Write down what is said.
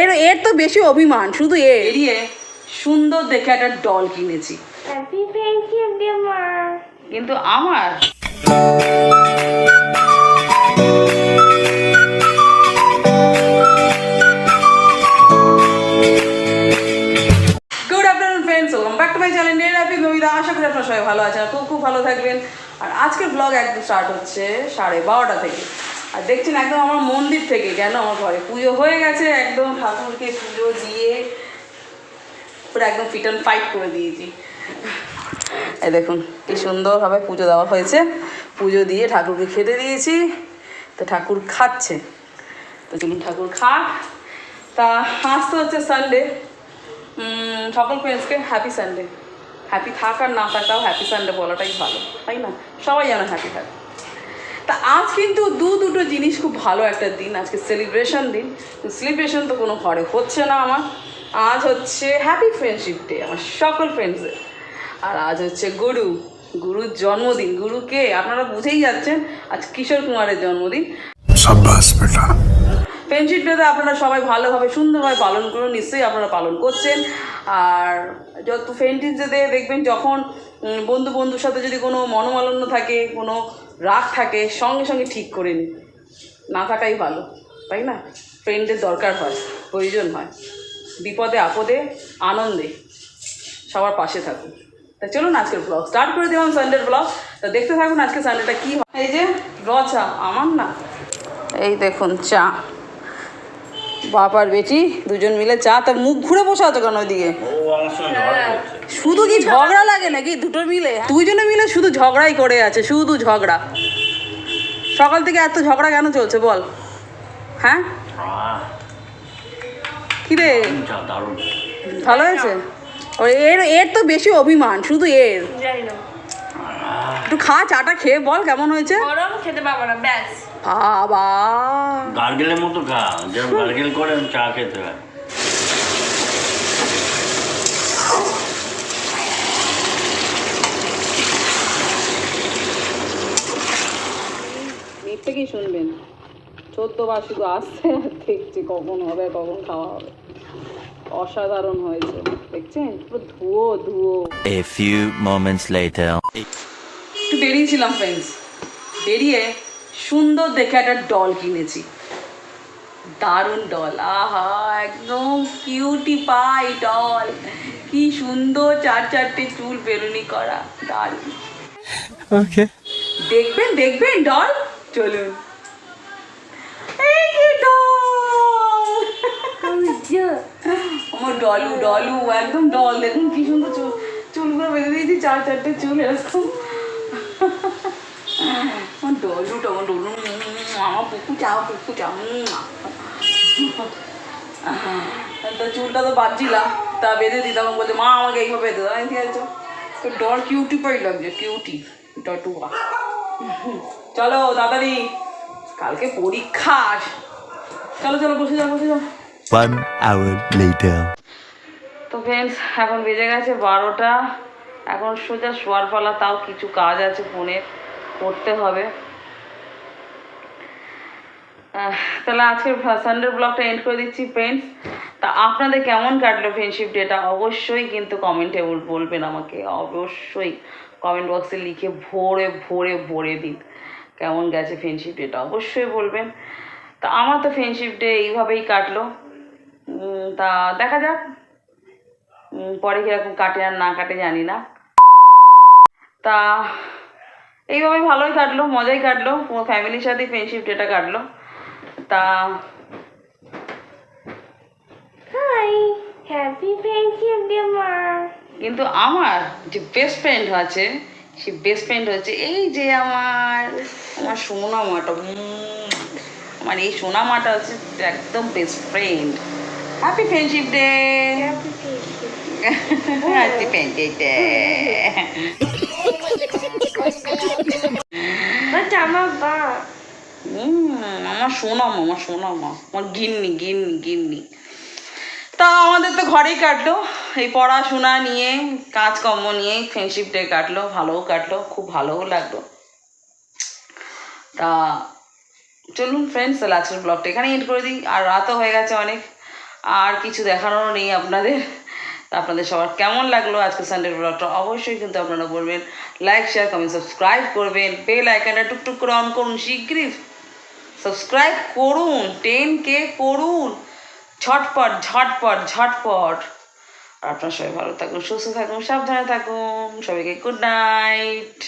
এর এর তো বেশি অভিমান শুধু এর। এড়িয়ে সুন্দর দেখে একটা ডল কিনেছি। কিন্তু আমার good afternoon friends welcome back to my channel নিয়ে হ্যাপি কবিতা আশা করি আপনারা সবাই ভালো আছেন খুব খুব ভালো থাকবেন। আর আজকের ব্লগ একদম স্টার্ট হচ্ছে সাড়ে বারোটা থেকে। আর দেখছেন একদম আমার মন্দির থেকে কেন আমার ঘরে। পুজো হয়ে গেছে, একদম ঠাকুরকে পুজো দিয়ে পুরো একদম ফিট অ্যান্ড ফাইট করে দিয়েছি। এই দেখুন, কি সুন্দরভাবে পুজো দেওয়া হয়েছে। পুজো দিয়ে ঠাকুরকে খেতে দিয়েছি, তো ঠাকুর খাচ্ছে। তো চলুন ঠাকুর খাক। তা আজ তো হচ্ছে সানডে সকল ফ্রেন্ডসকে হ্যাপি সানডে হ্যাপি থাক আর না থাকাও হ্যাপি সানডে বলাটাই ভালো, তাই না? সবাই যেন হ্যাপি থাকে। তা আজ কিন্তু দু দুটো জিনিস খুব ভালো একটা দিন, আজকে সেলিব্রেশন দিন। সেলিব্রেশন তো কোনো ঘরে হচ্ছে না আমার। আজ হচ্ছে হ্যাপি ফ্রেন্ডশিপ ডে আমার সকল ফ্রেন্ডসের আর আজ হচ্ছে গুরু, গুরুর জন্মদিন। গুরুকে আপনারা বুঝেই যাচ্ছেন, আজ কিশোর কুমারের জন্মদিন। সাব্বাস, বেটা। ফ্রেন্ডশিপ আপনারা সবাই ভালোভাবে সুন্দরভাবে পালন করুন, নিশ্চয়ই আপনারা পালন করছেন। আর যত ফ্রেন্ডশিপ ডেতে দেখবেন, যখন বন্ধু বন্ধুর সাথে যদি কোনো মনোমালন্য থাকে, কোনো রাগ থাকে, সঙ্গে সঙ্গে ঠিক করে নিন। না থাকাই ভালো, তাই না? ফ্রেন্ডের দরকার হয়, প্রয়োজন হয়। বিপদে, আপদে, আনন্দে সবার পাশে থাকুন। তা চলুন আজকের ব্লগ স্টার্ট করে দিলাম সানডের ব্লগ তা দেখতে থাকুন আজকে সানডেটা কী হয়। এই যে র চা আমার না? এই দেখুন, চা। বাবার বেটি দুজন মিলে চা তা মুখ ঘুরে বসে আছো কেন ওইদিকে? শুধু কি ঝগড়া লাগে নাকি দুটো মিলে? দুজনে মিলে শুধু ঝগড়াই করে আছে শুধু ঝগড়া। সকাল থেকে এত ঝগড়া কেন চলছে বল? হ্যাঁ? কি রে? ভালো হয়েছে? এর এর তো বেশি অভিমান শুধু এর। জানি না। একটু খা চাটা খেয়ে বল কেমন হয়েছে? গরম খেতে পারব না ব্যাস। বাবা। গার্গেলের মতো খা যেমন গার্গেল করে চা খেতে হয়। থেকেই শুনবেন? চোদ্দ বার শুধু আসছে আর দেখছি কখন হবে কখন খাওয়া হবে। অসাধারণ হয়েছে দেখছেন? পুরো ধুয়ো ধুয়ো। A few moments later. একটু বেরিয়েছিলাম ফ্রেন্ডস বেরিয়ে সুন্দর দেখে একটা ডল কিনেছি। দারুণ ডল আহা একদম কিউটি পাই ডল কি সুন্দর চার চারটে চুল বেরুনি করা। দারুণ। Okay. দেখবেন দেখবেন ডল চলুন। ডল আমার ডলু ডলু একদম ডল দেখুন কি সুন্দর চুল চুলগুলো বেঁধে দিয়েছি চার চারটে চুল এরকম আমার ডলুটা আমার ডলু আমার পুকু চাও পুকু চাও তো চুলটা তো বাঁধছিলাম তা বেঁধে দিতাম বলছে মা আমাকে এইভাবে বেঁধে দাও ঠিক আছে তো ডল কিউটি পাই লাগছে কিউটি ডটুয়া চলো তাড়াতাড়ি কালকে পরীক্ষা চলো চলো বসে যাও বসে যাও One hour later. তো ফ্রেন্ডস এখন বেজে গেছে বারোটা এখন সোজা শোয়ার পালা তাও কিছু কাজ আছে ফোনে করতে হবে তাহলে আজকের সানডের ব্লগটা এন্ড করে দিচ্ছি ফ্রেন্ডস তা আপনাদের কেমন কাটলো ফ্রেন্ডশিপ ডেটা অবশ্যই কিন্তু কমেন্টে বলবেন আমাকে। অবশ্যই কমেন্ট বক্সে লিখে ভরে ভরে ভরে দিন কেমন গেছে ফ্রেন্ডশিপ ডেটা অবশ্যই বলবেন। তা আমার তো ফ্রেন্ডশিপ ডে এইভাবেই কাটলো। তা দেখা যাক। পরে কীরকম কাটে আর না কাটে জানি না। তা এইভাবে ভালোই কাটলো, মজাই কাটলো। ফ্যামিলির সাথে ফ্রেন্ডশিপ ডেটা কাটলো। তা হাই হ্যাপি ফ্রেন্ডশিপ ডে মা কিন্তু আমার যে বেস্ট ফ্রেন্ড আছে সে বেস্ট ফ্রেন্ড হচ্ছে এই যে আমার আমার সোনা মাটা। আমার এই সোনা মাটা হচ্ছে একদম best friend happy friendship day happy friendship day আমার বা আমার সোনাম আমার সোনাম আমার গিন্নি গিন্নি গিন্নি। তা আমাদের তো ঘরেই কাটলো। এই পড়াশোনা নিয়ে, কাজকর্ম নিয়ে ফ্রেন্ডশিপ ডে কাটলো, ভালোও কাটলো, খুব ভালোও লাগল। তা চলুন ফ্রেন্ডস তাহলে আজকের ব্লগটা এখানে এন্ড করে দিই। আর রাতও হয়ে গেছে অনেক, আর কিছু দেখানোরও নেই আপনাদের। তা আপনাদের সবার কেমন লাগল আজকে সানডে ব্লগটা অবশ্যই কিন্তু আপনারা বলবেন লাইক শেয়ার কমেন্ট সাবস্ক্রাইব করবেন। বেল আইকনটা টুকটুক করে অন করুন, শিগগিরই সাবস্ক্রাইব করুন টেন কে করুন ঝটপট ঝটপট ঝটপট। আর আপনার সবাই ভালো থাকুন, সুস্থ থাকুন, সাবধানে থাকুন। সবাইকে গুড নাইট